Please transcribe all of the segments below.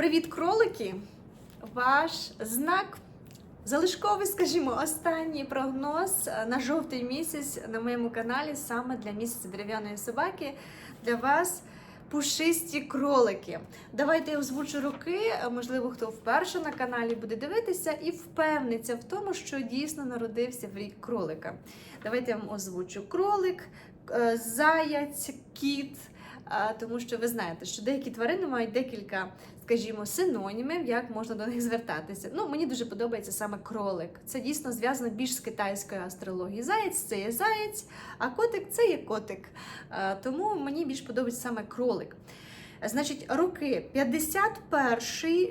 Привіт, кролики! Ваш знак. Залишковий, скажімо, останній прогноз на жовтий місяць на моєму каналі саме для місяця дерев'яної собаки. Для вас пушисті кролики. Давайте я озвучу роки. Можливо, хто вперше на каналі буде дивитися і впевниться в тому, що дійсно народився в рік кролика. Давайте я вам озвучу кролик, е, заяць, кіт. Тому що ви знаєте, що деякі тварини мають декілька, скажімо, синонімів, як можна до них звертатися. Ну, мені дуже подобається саме кролик. Це дійсно зв'язано більш з китайською астрологією. Заєць це є заєць, а котик це є котик. Тому мені більш подобається саме кролик. Значить, роки 51,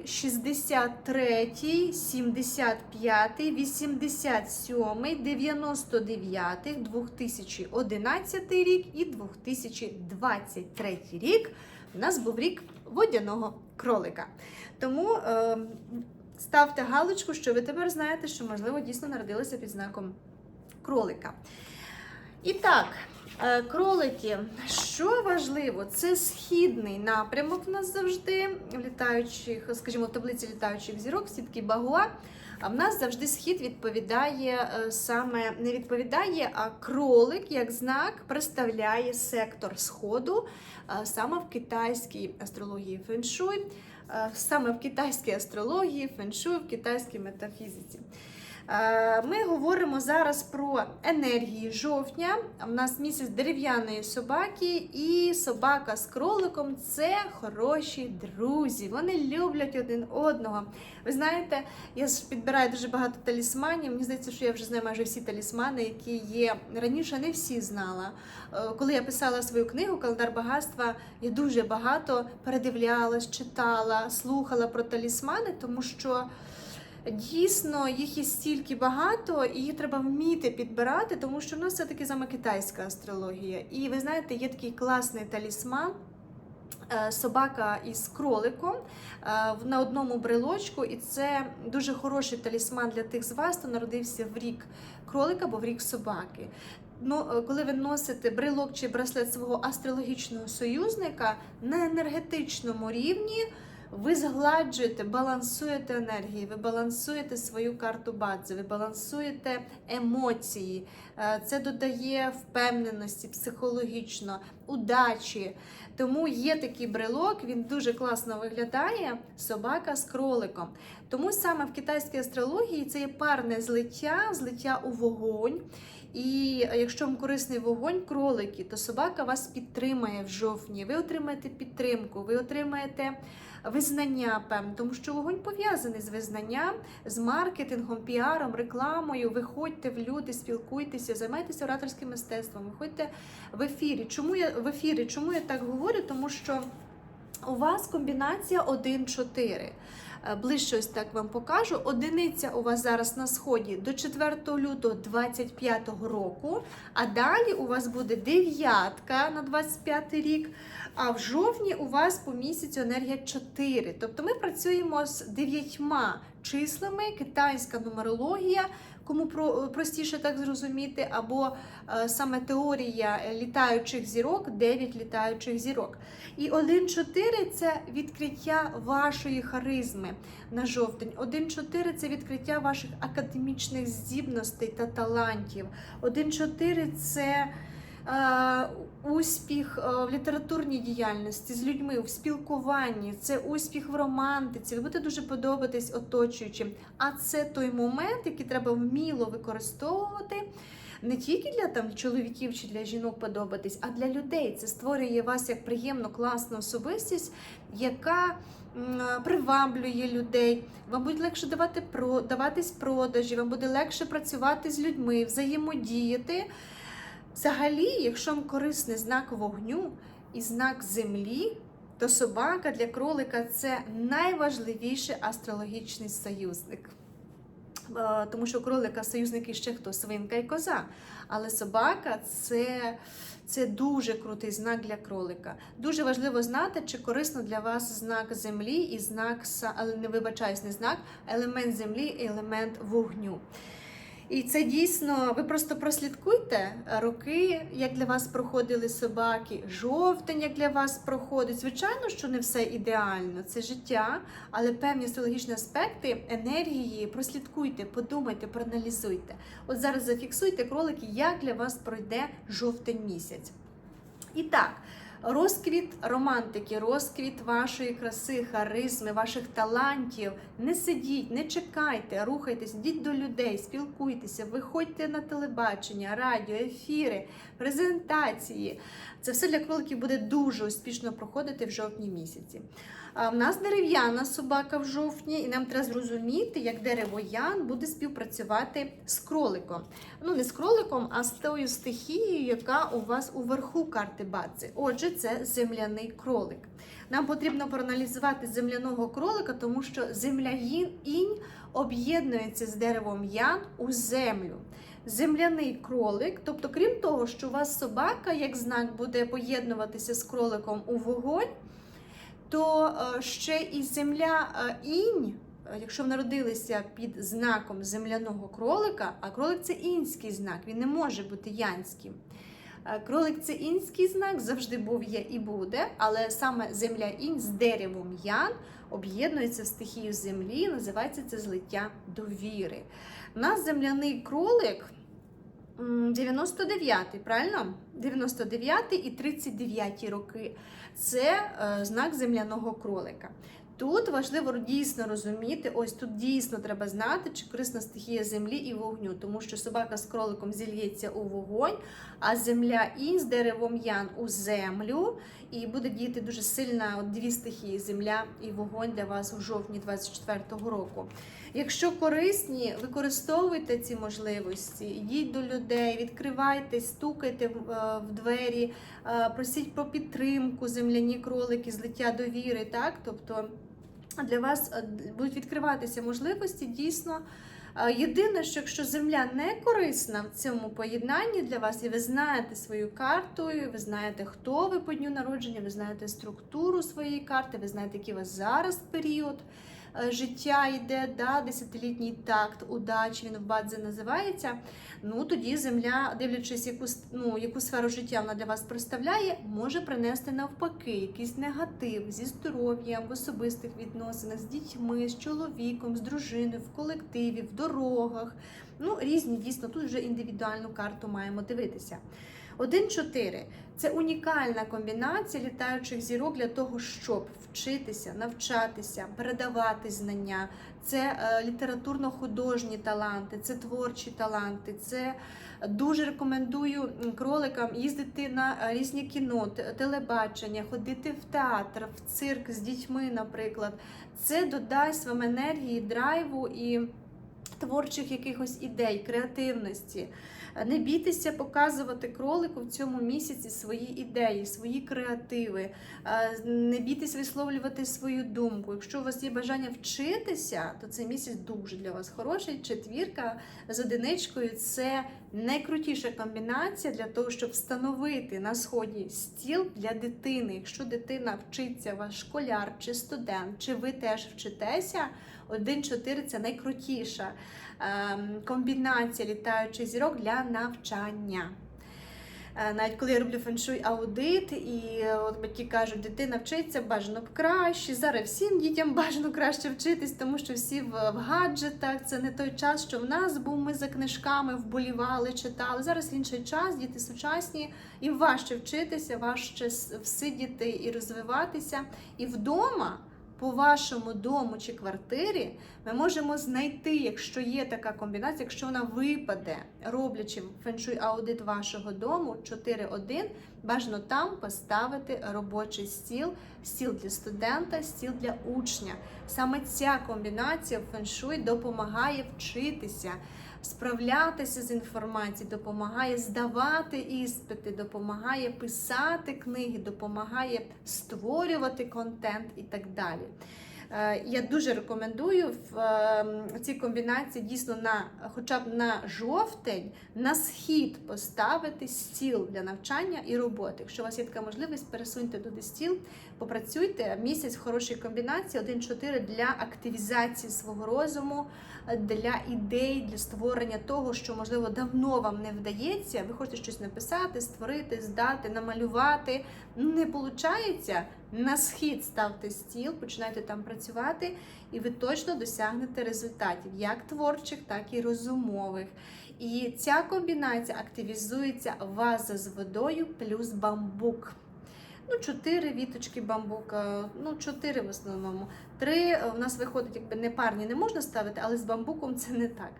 63, 75, 87, 99, 2011 рік і 2023 рік у нас був рік водяного кролика. Тому е, ставте галочку, що ви тепер знаєте, що, можливо, дійсно народилися під знаком кролика. І так, кролики, що важливо, це східний напрямок в нас завжди літаючих, скажімо, в таблиці літаючих зірок, сітки Багуа. А в нас завжди схід відповідає е, саме не відповідає, а кролик як знак представляє сектор сходу е, саме в китайській астрології феншуй, е, саме в китайській астрології, феншуй, в китайській метафізиці. Е, Ми говоримо зараз про енергії жовтня. У нас місяць дерев'яної собаки, і собака з кроликом це хороші друзі. Вони люблять один одного. Ви знаєте, я підбираю дуже багато талісманів. Мені здається, що я вже знаю майже всі талісмани, які є раніше. Не всі знала. Е, Коли я писала свою книгу Календар багатства, я дуже багато передивлялась, читала, слухала про талісмани, тому що. Дійсно, їх є стільки багато, і їх треба вміти підбирати, тому що в нас все-таки саме китайська астрологія. І ви знаєте, є такий класний талісман. е, Собака із кроликом е, на одному брелочку, і це дуже хороший талісман для тих з вас, хто народився в рік кролика або в рік собаки. Ну, е, коли ви носите брелок чи браслет свого астрологічного союзника на енергетичному рівні, ви згладжуєте, балансуєте енергії, ви балансуєте свою карту бадзи, ви балансуєте емоції. Е, Це додає впевненості психологічно, удачі. Тому є такий брелок, він дуже класно виглядає. Собака з кроликом. Тому саме в китайській астрології це є парне злиття, злиття у вогонь. І якщо вам корисний вогонь, кролики, то собака вас підтримає в жовтні. Ви отримаєте підтримку, ви отримаєте визнання, певне, тому що вогонь пов'язаний з визнанням, з маркетингом, піаром, рекламою. Виходьте в люди, спілкуйтеся, займайтеся ораторським мистецтвом, виходьте в ефірі. Чому я в ефірі? Чому я так говорю? Тому що у вас комбінація 1-4. Е, Ближче ось так вам покажу. Одиниця у вас зараз на сході до 4 лютого 25 року, а далі у вас буде дев'ятка на 25 рік, а в жовтні у вас по місяцю енергія 4. Тобто ми працюємо з дев'ятьма числами, китайська нумерологія. Кому про- простіше так зрозуміти, або е, саме теорія літаючих зірок, 9 літаючих зірок. І 1-4 це відкриття вашої харизми на жовтень. 1-4 це відкриття ваших академічних здібностей та талантів. 1-4 це е, успіх е, в літературній діяльності з людьми, в спілкуванні, це успіх в романтиці. Ви будете дуже подобатись оточуючим. А це той момент, який треба вміло використовувати. Не тільки для там чоловіків чи для жінок подобатись, а для людей. Це створює вас як приємну, класну особистість, яка приваблює людей. Вам буде легше давати про даватись продажі, вам буде легше працювати з людьми, взаємодіяти. Взагалі, якщо вам корисний знак вогню і знак землі, то собака для кролика це найважливіший астрологічний союзник. Е, Тому що у кролика союзники ще хто свинка і коза. Але собака це, це дуже крутий знак для кролика. Дуже важливо знати, чи корисно для вас знак землі і знак, але не вибачаюсь, не знак, елемент землі і елемент вогню. І це дійсно, ви просто прослідкуйте е, роки, як для вас проходили собаки, жовтень, як для вас проходить. Звичайно, що не все ідеально, це життя, але певні астрологічні аспекти енергії прослідкуйте, подумайте, проаналізуйте. От зараз зафіксуйте кролики, як для вас пройде жовтень місяць. І так, розквіт романтики, розквіт вашої краси, харизми, ваших талантів. Не сидіть, не чекайте, рухайтесь, йдіть до людей, спілкуйтеся, виходьте на телебачення, радіо, ефіри, презентації. Це все для кроликів буде дуже успішно проходити в жовтні місяці. В нас дерев'яна собака в жовтні, і нам треба зрозуміти, як дерево Ян буде співпрацювати з кроликом. Ну, не з кроликом, а з тою стихією, яка у вас уверху карти баці. Отже, це земляний кролик. Нам потрібно проаналізувати земляного кролика, тому що земля інь об'єднується з деревом Ян у землю. Земляний кролик, тобто, крім того, що у вас собака, як знак, буде поєднуватися з кроликом у вогонь, то е, ще і земля е, інь, е, якщо народилися під знаком земляного кролика, а кролик це інський знак, він не може бути янським. Е, Кролик це інський знак, завжди був, є і буде, але саме земля інь з деревом ян об'єднується в стихію землі, називається це злиття довіри. У нас земляний кролик 99-й, правильно? 99-й і 39-й роки. Це е, знак земляного кролика. Тут важливо дійсно розуміти, ось тут дійсно треба знати, чи корисна стихія землі і вогню, тому що собака з кроликом зільється у вогонь, а земля інь з деревом ян у землю, і буде діяти дуже сильна от дві стихії земля і вогонь для вас у жовтні 24-го року. Якщо корисні, використовуйте ці можливості, йдіть до людей, відкривайте, стукайте в, е, двері, е, просіть про підтримку, земляні кролики, злиття довіри. Так? Тобто для вас е, будуть відкриватися можливості дійсно. Е, Єдине, що якщо земля не корисна в цьому поєднанні для вас, і ви знаєте свою карту, і ви знаєте, хто ви по дню народження, ви знаєте структуру своєї карти, ви знаєте, який у вас зараз період життя йде, да, десятилітній такт, удачі, він в бадзе називається. Ну тоді земля, дивлячись, яку, ну, яку сферу життя вона для вас представляє, може принести навпаки якийсь негатив зі здоров'ям, в особистих відносинах, з дітьми, з чоловіком, з дружиною, в колективі, в дорогах. Ну, різні дійсно, тут вже індивідуальну карту маємо дивитися. 1-4 це унікальна комбінація літаючих зірок для того, щоб вчитися, навчатися, передавати знання. Це е, літературно-художні таланти, це творчі таланти. Це дуже рекомендую кроликам їздити на е, різні кіно, телебачення, ходити в театр, в цирк з дітьми, наприклад. Це додасть вам енергії, драйву і творчих якихось ідей, креативності. Не бійтеся показувати кролику в цьому місяці свої ідеї, свої креативи. Е, Не бійтесь висловлювати свою думку. Якщо у вас є бажання вчитися, то цей місяць дуже для вас хороший. Четвірка з одиничкою це найкрутіша комбінація для того, щоб встановити на сході стіл для дитини. Якщо дитина вчиться, ваш школяр чи студент, чи ви теж вчитеся. 1-4 це найкрутіша ем, комбінація літаючих зірок для навчання. Е, Навіть коли я роблю феншуй аудит, і е, от батьки кажуть, дитина вчиться бажано краще. Зараз всім дітям бажано краще вчитись, тому що всі в гаджетах. Це не той час, що в нас був. Ми за книжками вболівали, читали. Зараз інший час, діти сучасні, їм важче вчитися, важче всидіти і розвиватися. І вдома по вашому дому чи квартирі ми можемо знайти, якщо є така комбінація, якщо вона випаде, роблячи феншуй аудит вашого дому 4.1, бажано там поставити робочий стіл, стіл для студента, стіл для учня. Саме ця комбінація феншуй допомагає вчитися. Справлятися з інформацією, допомагає здавати іспити, допомагає писати книги, допомагає створювати контент і так далі. Е, Я дуже рекомендую в е, цій комбінації дійсно на хоча б на жовтень на схід поставити стіл для навчання і роботи. Якщо у вас є така можливість, пересуньте туди стіл, попрацюйте місяць в хорошій комбінації 1-4 для активізації свого розуму, для ідей, для створення того, що можливо давно вам не вдається. Ви хочете щось написати, створити, здати, намалювати. Не виходить, на схід ставте стіл, починайте там працювати, і ви точно досягнете результатів, як творчих, так і розумових. І ця комбінація активізується ваза з водою плюс бамбук. Ну, чотири віточки бамбука, ну, чотири в основному. Три е, в нас виходить, якби не парні не можна ставити, але з бамбуком це не так.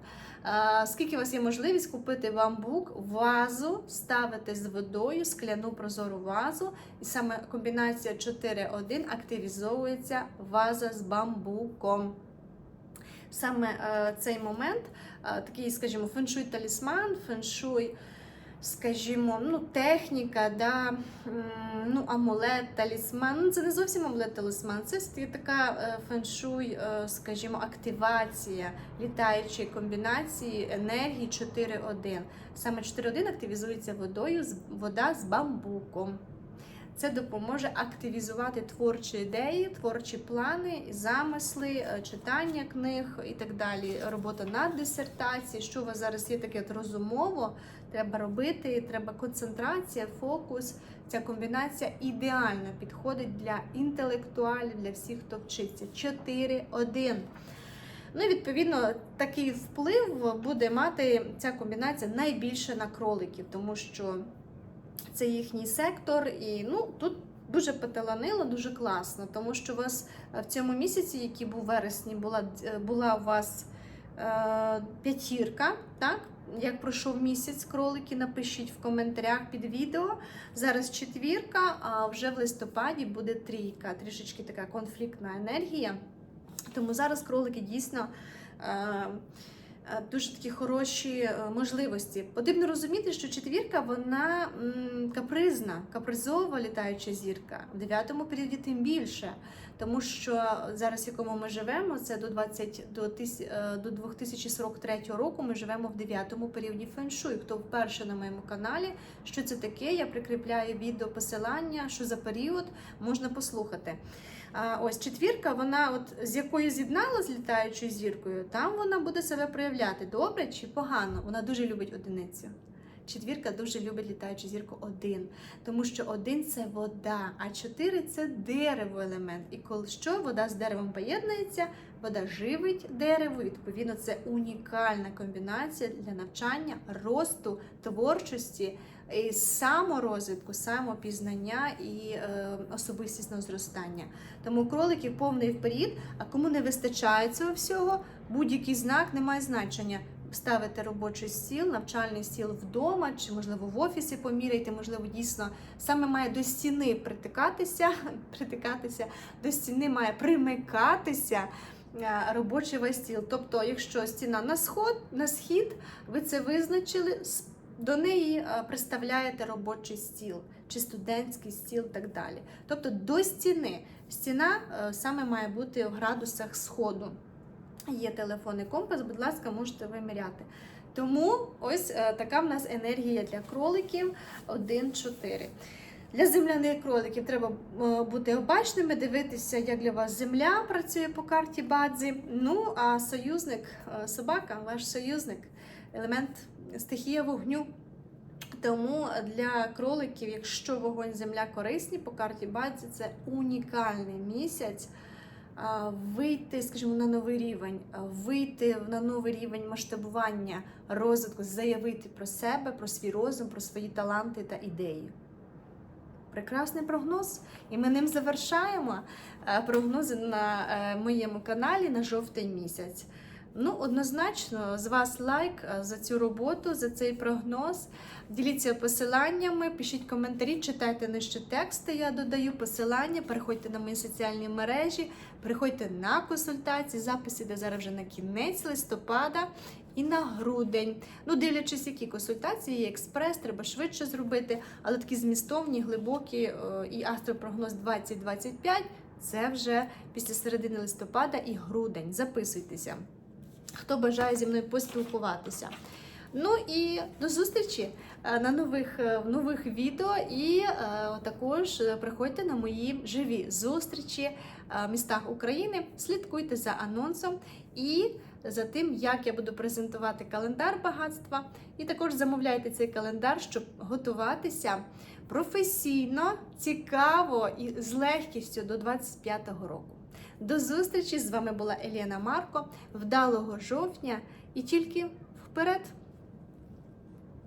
А, скільки у вас є можливість купити бамбук, вазу, ставити з водою, скляну прозору вазу, і саме комбінація 4-1 активізовується ваза з бамбуком. Саме е, цей момент, е, такий, скажімо, феншуй талісман, феншуй, скажімо, ну, техніка, да, ну, амулет, талісман. Ну, це не зовсім амулет талісман, це така е, феншуй, е, скажімо, активація літаючої комбінації енергії 4-1. Саме 4-1 активізується водою, вода з бамбуком. Це допоможе активізувати творчі ідеї, творчі плани, замисли, е, читання книг і так далі. Робота над дисертацією. Що у вас зараз є таке розумово, треба робити, треба концентрація, фокус. Ця комбінація ідеально підходить для інтелектуалів, для всіх, хто вчиться. 4-1. Ну і відповідно такий вплив буде мати ця комбінація найбільше на кроликів, тому що це їхній сектор, і ну тут дуже поталанило, дуже класно, тому що у вас е, в цьому місяці, який був вересні, була е, була у вас е, п'ятірка, так? Як пройшов місяць кролики, напишіть в коментарях під відео. Зараз четвірка, а вже в листопаді буде трійка. Трішечки така конфліктна енергія. Тому зараз кролики дійсно. Е, Дуже такі хороші е, можливості. Потрібно розуміти, що четвірка вона капризна, капризова літаюча зірка. В дев'ятому періоді тим більше, тому що зараз, в якому ми живемо, це до 20, до, е, до 2043 року. Ми живемо в дев'ятому періоді феншуй. Хто вперше на моєму каналі, що це таке? Я прикріпляю відео посилання, що за період можна послухати. Ось четвірка, вона от з якою з'єднала з літаючою зіркою, там вона буде себе проявляти добре чи погано. Вона дуже любить одиницю. Четвірка дуже любить літаючу зірку один, тому що один це вода, а чотири це дерево елемент. І коли що вода з деревом поєднується, вода живить дерево. Відповідно, це унікальна комбінація для навчання, росту, творчості, і саморозвитку, самопізнання і е, особистісного зростання. Тому кроликів повний вперед, а кому не вистачає цього всього, будь-який знак не має значення. Ставите робочий стіл, навчальний стіл вдома, чи можливо в офісі поміряйте, можливо, дійсно саме має до стіни притикатися, притикатися, до стіни має примикатися е, робочий весь стіл. Тобто, якщо стіна на сход, на схід, ви це визначили, до неї е, приставляєте робочий стіл чи студентський стіл і так далі. Тобто до стіни. Стіна е, саме має бути в градусах сходу. Є телефонний компас, будь ласка, можете виміряти. Тому ось е, така в нас енергія для кроликів 1-4. Для земляних кроликів треба бути обачними, дивитися, як для вас земля працює по карті Бадзі. Ну, а союзник, собака, ваш союзник, елемент стихія вогню. Тому для кроликів, якщо вогонь земля корисні по карті Бадзі, це унікальний місяць. Вийти, скажімо, на новий рівень, вийти на новий рівень масштабування, розвитку, заявити про себе, про свій розум, про свої таланти та ідеї. Прекрасний прогноз, і ми ним завершаємо е, прогнози на е, моєму каналі на жовтий місяць. Ну, однозначно, з вас лайк е, за цю роботу, за цей прогноз. Діліться посиланнями, пишіть коментарі, читайте нижче тексти. Я додаю посилання, переходьте на мої соціальні мережі, приходьте на консультації. Запис іде зараз вже на кінець листопада і на грудень. Ну, дивлячись, які консультації, є експрес, треба швидше зробити, але такі змістовні, глибокі е, і астропрогноз 2025 це вже після середини листопада і грудень. Записуйтеся. Хто бажає зі мною поспілкуватися. Ну і до зустрічі е, на нових, е, нових відео. І е, також приходьте на мої живі зустрічі в містах України. Слідкуйте за анонсом і за тим, як я буду презентувати календар багатства. І також замовляйте цей календар, щоб готуватися професійно, цікаво і з легкістю до 25-го року. До зустрічі! З вами була Елена Марко. Вдалого жовтня і тільки вперед!